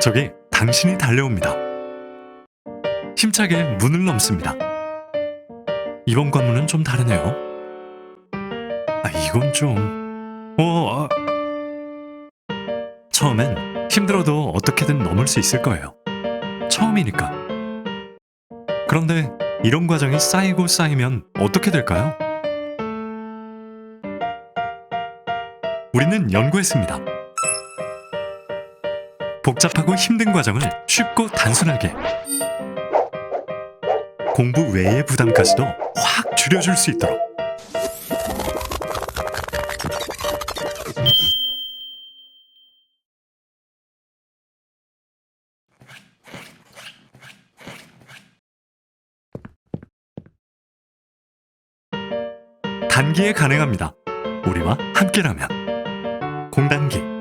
저기 당신이 달려옵니다. 힘차게 문을 넘습니다. 이번 관문은 좀 다르네요. 아, 이건 좀... 어... 아. 처음엔 힘들어도 어떻게든 넘을 수 있을 거예요. 처음이니까. 그런데 이런 과정이 쌓이고 쌓이면 어떻게 될까요? 우리는 연구했습니다. 복잡하고 힘든 과정을 쉽고 단순하게 공부 외의 부담까지도 확 줄여줄 수 있도록. 단기에 가능합니다. 우리와 함께라면. 공단기